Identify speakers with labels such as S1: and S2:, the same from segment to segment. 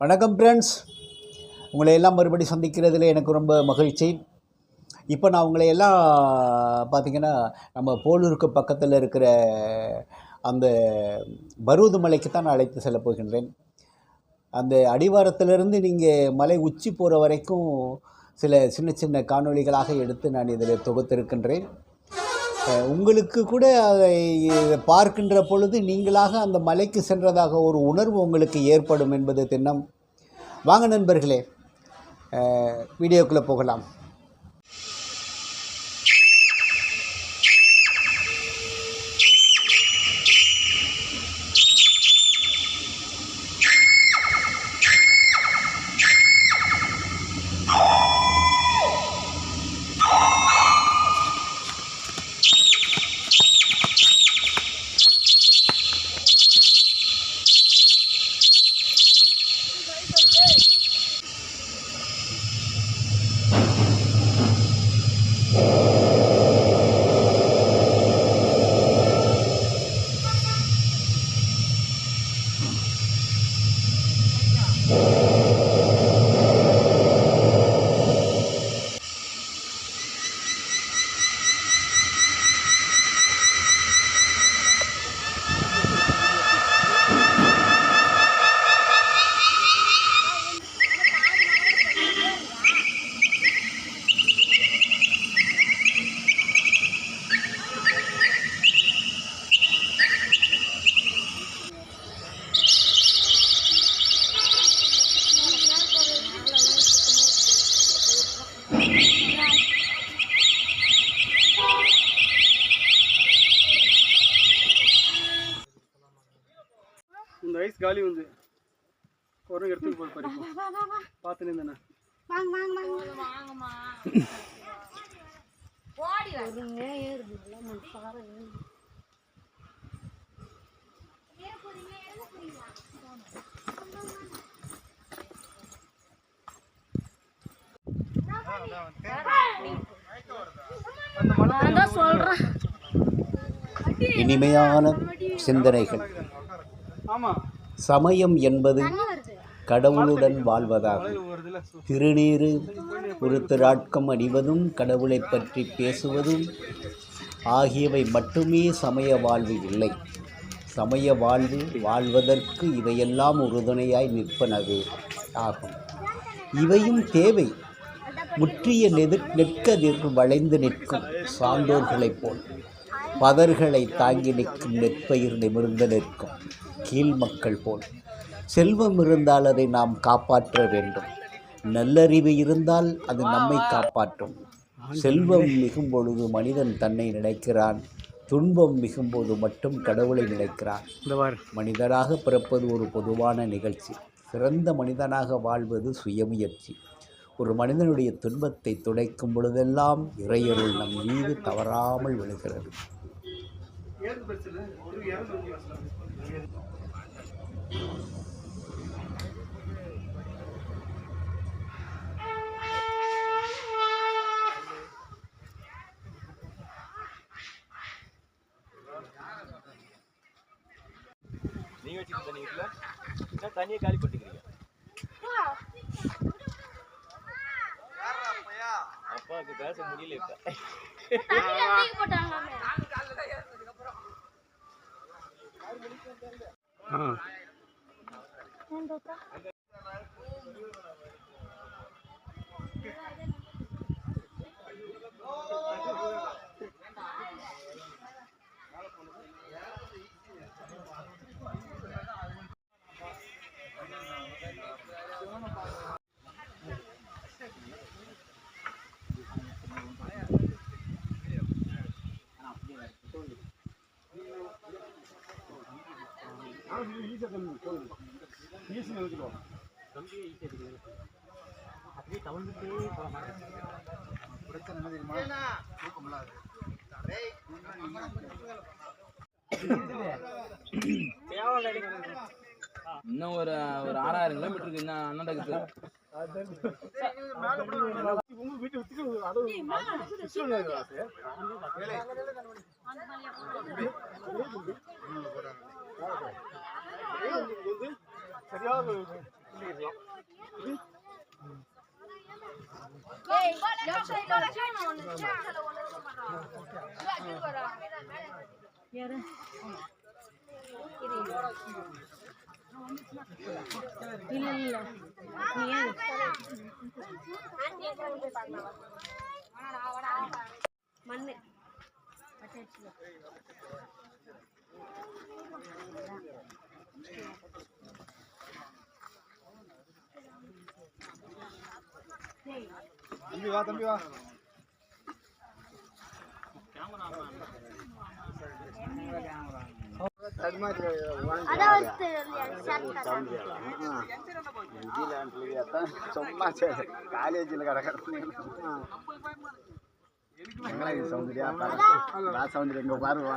S1: வணக்கம் ஃப்ரெண்ட்ஸ் உங்களை எல்லாம் மறுபடி சந்திக்கிறதுல எனக்கு ரொம்ப மகிழ்ச்சி. இப்போ நான் உங்களை எல்லாம் பார்த்தீங்கன்னா நம்ம போலூருக்கு பக்கத்தில் இருக்கிற அந்த பருவது மலைக்கு தான் நான் அழைத்து செல்ல போகின்றேன். அந்த அடிவாரத்திலிருந்து நீங்கள் மலை உச்சி போகிற வரைக்கும் சில சின்ன சின்ன காணொளிகளாக எடுத்து நான் இதில் தொகுத்திருக்கின்றேன். உங்களுக்கு கூட அதை பார்க்கின்ற பொழுது நீங்களாக அந்த மலைக்கு சென்றதாக ஒரு உணர்வு உங்களுக்கு ஏற்படும் என்பது திண்ணம் வாங்க நண்பர்களே வீடியோக்குள்ளே போகலாம்.
S2: எடுத்துட்டு போய் பறிப்போம் பார்த்து நின்றேண்ணே
S3: வாங்க வாங்க வாங்க. வாங்கம்மா. ஓடி வருங்க ஏறுது. எல்லாம் சொல்றேன்.
S1: இனிமையான சிந்தனைகள். சமயம் என்பது கடவுளுடன் வாழ்வதாகும். திருநீறு ஒரு திராட்கம் அணிவதும் கடவுளைப் பற்றி பேசுவதும் ஆகியவை மட்டுமே சமய வாழ்வு இல்லை. சமய வாழ்வு வாழ்வதற்கு இவையெல்லாம் உறுதுணையாய் நிற்பனவே ஆகும். இவையும் தேவை. முற்றிய நெதிர் நெற்கதிர் வளைந்து நிற்கும் சான்றோர்களைப் போல். பதர்களை தாங்கி நிற்கும் நெற்பயிர் நிமிர்ந்து நிற்கும் கீழ் மக்கள் போல். செல்வம் இருந்தால் அதை நாம் காப்பாற்ற வேண்டும். நல்லறிவு இருந்தால் அது நம்மை காப்பாற்றும். செல்வம் மிகும் பொழுது மனிதன் தன்னை நினைக்கிறான். துன்பம் மிகும்போது மட்டும் கடவுளை நினைக்கிறான். மனிதராக பிறப்பது ஒரு பொதுவான நிகழ்ச்சி. சிறந்த மனிதனாக வாழ்வது சுயமுயற்சி ஒரு மனிதனுடைய துன்பத்தை துடைக்கும் பொழுதெல்லாம் இறையருள் நம் மீது தவறாமல் விழுகிறது.
S2: ஏது பிரச்சனை ஒரு
S4: தண்ணியை காலி பண்ணிக்கிறீங்க. அப்பாவுக்கு பேச முடியல இப்ப. இன்னும் ஒரு ஒரு ஆறாயிரம் கிலோமீட்டருக்கு இன்னும் அண்ணாடக்கு
S2: உங்க வீட்டு சரியாக
S3: இல்ல இல்ல நீ ஏறு.
S2: தம்பி வா தம்பி வா
S5: சும்மா காலேஜில் கிடக்கிறது சௌந்தர்யா சௌந்தர்யா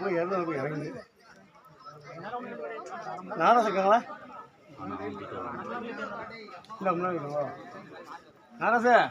S2: போய் இறந்து போய் இறங்குது நானும் இருக்காங்களா இல்லை முன்னாடி நானா சார்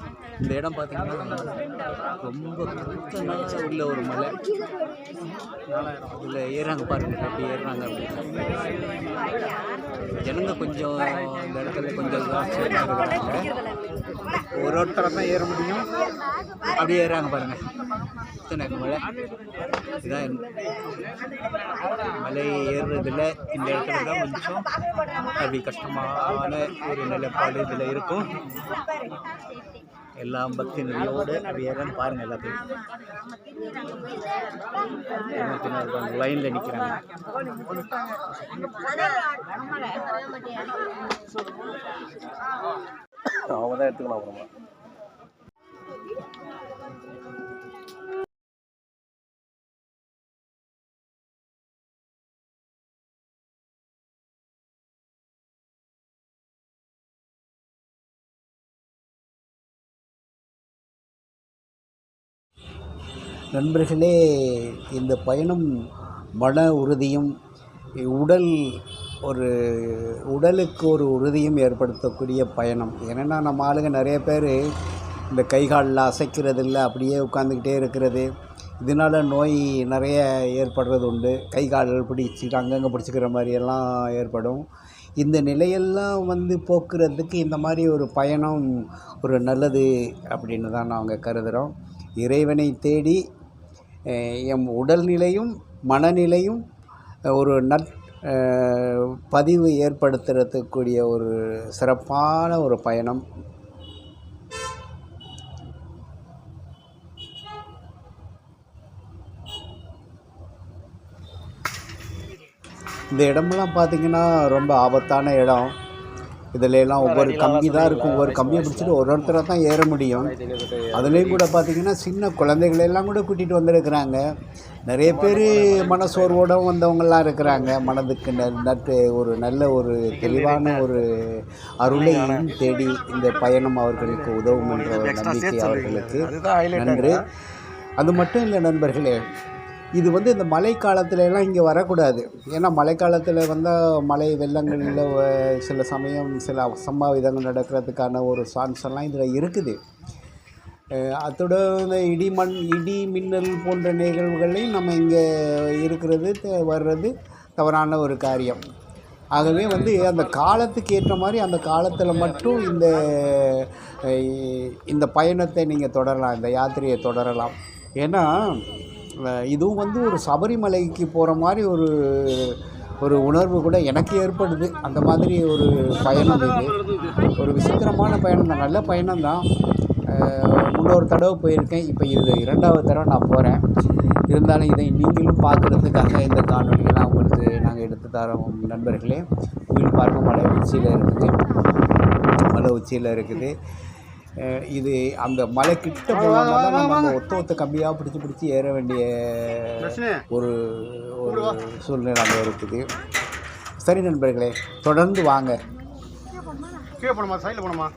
S1: இந்த இடம் பார்த்தீங்கன்னா ரொம்ப கூட்டமாக உள்ள ஒரு மலை. இதில் ஏறாங்க பாருங்க அப்படி ஏறுறாங்க அப்படி ஜனங்க கொஞ்சம் இந்த இடத்துல கொஞ்சம் ஒரு ஒருத்தரை தான் ஏற முடியும். அப்படி ஏறாங்க பாருங்க. இத்தனை மலை. இதான் மலை ஏறுறதில் இந்த இடத்துல தான் கொஞ்சம் அப்படி கஷ்டமான ஒரு நிலைப்பாடு இதில் இருக்கும். எல்லாம் பக்தி நெறியோடு அப்படி ஏறன்னு பாருங்க எல்லாத்தையும். லைனில் நிற்கிறாங்க
S2: அவங்க தான் எடுத்துக்கலாம் அப்புறமா.
S1: நண்பர்களே இந்த பயணம் மன உறுதியும் உடல் ஒரு உடலுக்கு ஒரு உறுதியும் ஏற்படுத்தக்கூடிய பயணம். ஏன்னா நம்ம ஆளுங்க நிறைய பேர் இந்த கை காலில் அசைக்கிறது இல்லை அப்படியே உட்காந்துக்கிட்டே இருக்கிறது. இதனால் நோய் நிறைய ஏற்படுறது உண்டு. கை கால்கள் பிடிச்சிட்டு அங்கங்கே பிடிச்சிக்கிற மாதிரியெல்லாம் ஏற்படும். இந்த நிலையெல்லாம் வந்து போக்குறதுக்கு இந்த மாதிரி ஒரு பயணம் ஒரு நல்லது அப்படின்னு தான் நாங்கள் கருதுகிறோம் இறைவனை தேடி எம் உடல்நிலையும் மனநிலையும் ஒரு நற் பதிவு ஏற்படுத்துறதுக்கூடிய ஒரு சிறப்பான ஒரு பயணம். இந்த இடமெல்லாம் பார்த்திங்கன்னா ரொம்ப ஆபத்தான இடம். இதுல எல்லாம் ஒவ்வொரு கம்பி தான் இருக்கும். ஒவ்வொரு கம்பியை பிடிச்சிட்டு ஒரு ஒருத்தரை தான் ஏற முடியும். அதுலேயும் கூட பார்த்தீங்கன்னா சின்ன குழந்தைகளை எல்லாம் கூட கூட்டிகிட்டு வந்திருக்கிறாங்க. நிறைய பேர் மனசோர்வோட வந்தவங்களாம் இருக்கிறாங்க. மனதுக்கு ந- நட்டு ஒரு நல்ல ஒரு தெளிவான ஒரு அருளையும் தேடி இந்த பயணம் அவர்களுக்கு உதவும் என்ற நம்பிக்கை அவர்களுக்கு. நன்று. அது மட்டும் இல்லை நண்பர்களே இது வந்து இந்த மழை காலத்துல இங்கே வரக்கூடாது. ஏன்னா மழைக்காலத்தில் வந்தால் மழை வெள்ளங்களில் சில சமயம் சில அசம்பாவிதங்கள் நடக்கிறதுக்கான ஒரு சான்ஸ் எல்லாம் இதில் இருக்குது. அத்துடன் இந்த இடி மண் இடி மின்னல் போன்ற நிகழ்வுகளையும் நம்ம இங்கே இருக்கிறது வர்றது தவறான ஒரு காரியம். ஆகவே வந்து அந்த காலத்துக்கு ஏற்ற மாதிரி அந்த காலத்தில் மட்டும் இந்த இந்த பயணத்தை நீங்கள் தொடரலாம் இந்த யாத்திரையை தொடரலாம். ஏன்னா இதுவும் வந்து ஒரு சபரிமலைக்கு போகிற மாதிரி ஒரு ஒரு உணர்வு கூட எனக்கு ஏற்படுது. அந்த மாதிரி ஒரு பயணம் இது. ஒரு விசித்திரமான பயணம் தான். நல்ல பயணம் தான். முன்னொரு தடவை போயிருக்கேன். இப்போ இது இரண்டாவது தடவை நான் போகிறேன் இருந்தாலும் இதை நீங்களும் பார்க்குறதுக்காக இந்த காணொலியெல்லாம் உங்களுக்கு நாங்கள் எடுத்து தரோம் நண்பர்களே. கோயில் பார்க்க மலை உச்சியில் இருக்குது. மலை உச்சியில் இருக்குது. இது அந்த மலை கிட்ட போனால் நம்ம அந்த ஒத்த ஒத்த கம்பியாக பிடிச்சி பிடிச்சி ஏற வேண்டிய ஒரு ஒரு சூழ்நிலை அங்கே இருக்குது. சரி நண்பர்களே தொடர்ந்து வாங்க.
S2: கீழே போகணுமா சைடில் போகணுமா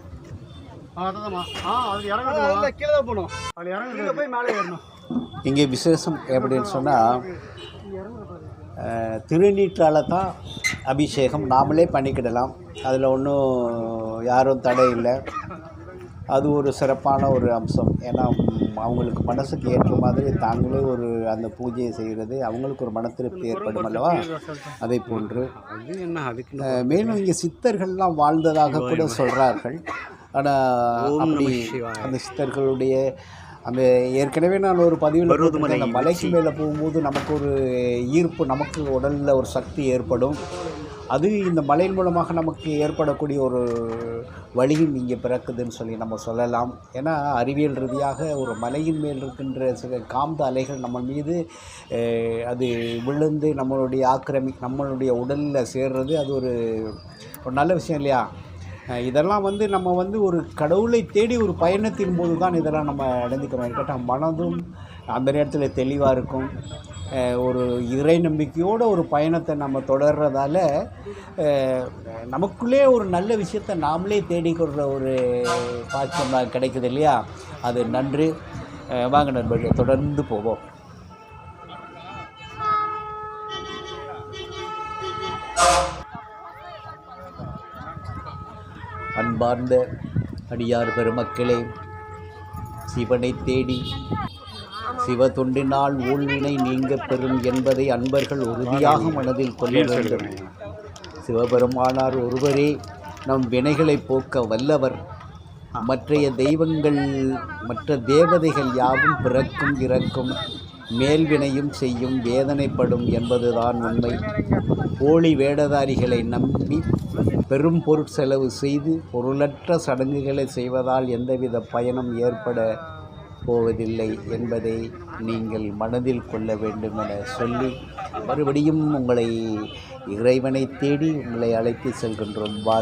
S2: ஆ அதான்மா. ஆ அது இறங்கணும் கீழே தான் போகணும். அது இறங்க போய் மேலே ஏறணும்.
S1: இங்கே விசேஷம் எப்படின்னு சொன்னால் திருநீற்றால் தான் அபிஷேகம். நாமளே பண்ணிக்கிடலாம். அதில் ஒன்றும் யாரும் தடை இல்லை. அது ஒரு சிறப்பான ஒரு அம்சம். ஏன்னா அவங்களுக்கு மனசுக்கு ஏற்ற மாதிரி தாங்களே ஒரு அந்த பூஜையை செய்கிறது அவங்களுக்கு ஒரு மன திருப்தி ஏற்படும் அல்லவா? அதை போன்று. மேலும் இங்கே சித்தர்கள்லாம் வாழ்ந்ததாக கூட சொல்கிறார்கள் ஆனால் அப்படி அந்த சித்தர்களுடைய அந்த ஏற்கனவே நான் ஒரு பதிவில் அந்த மலைக்கு மேலே போகும்போது நமக்கு ஒரு ஈர்ப்பு நமக்கு உடலில் ஒரு சக்தி ஏற்படும். அது இந்த மலையின் மூலமாக நமக்கு ஏற்படக்கூடிய ஒரு வழியும் இங்கே பிறக்குதுன்னு சொல்லி நம்ம சொல்லலாம். ஏன்னா அறிவியல் ரீதியாக ஒரு மலையின் மேல் இருக்கின்ற சில காந்த அலைகள் நம்ம மீது அது விழுந்து நம்மளுடைய ஆக்கிரமி நம்மளுடைய உடலில் சேர்றது அது ஒரு ஒரு நல்ல விஷயம் இல்லையா? இதெல்லாம் வந்து நம்ம வந்து ஒரு கடவுளை தேடி ஒரு பயணத்தின் போது தான் இதெல்லாம் நம்ம அடைஞ்சிக்கிறோம். கேட்டால் மனதும் அந்த நேரத்தில் தெளிவாக இருக்கும். ஒரு இறை நம்பிக்கையோடு ஒரு பயணத்தை நம்ம தொடர்றதால நமக்குள்ளே ஒரு நல்ல விஷயத்தை நாமளே தேடிக்கொள்கிற ஒரு பாக்கியம் கிடைக்குது இல்லையா? அது நன்று. வாங்க நண்பர்கள் தொடர்ந்து போவோம். அன்பார்ந்த அடியார் பெருமக்களே சிவனை தேடி சிவ தொண்டினால் ஊழ்வினை நீங்க பெறும் என்பதை அன்பர்கள் உறுதியாக மனதில் கொள்ள வேண்டும். சிவபெருமானார் ஒருவரே நம் வினைகளை போக்க வல்லவர். மற்றைய தெய்வங்கள் மற்ற தேவதைகள் யாவும் பிறக்கும் இறக்கும். மேல்வினையும் செய்யும் வேதனைப்படும் என்பதுதான் உண்மை. போலி வேடதாரிகளை நம்பி பெரும் பொருட்செலவு செய்து பொருளற்ற சடங்குகளை செய்வதால் எந்தவித பயனும் ஏற்பட போவதில்லை என்பதை நீங்கள் மனதில் கொள்ள வேண்டும் என சொல்லி மறுபடியும் உங்களை இறைவனை தேடி உங்களை அழைத்து செல்கின்றோம். வா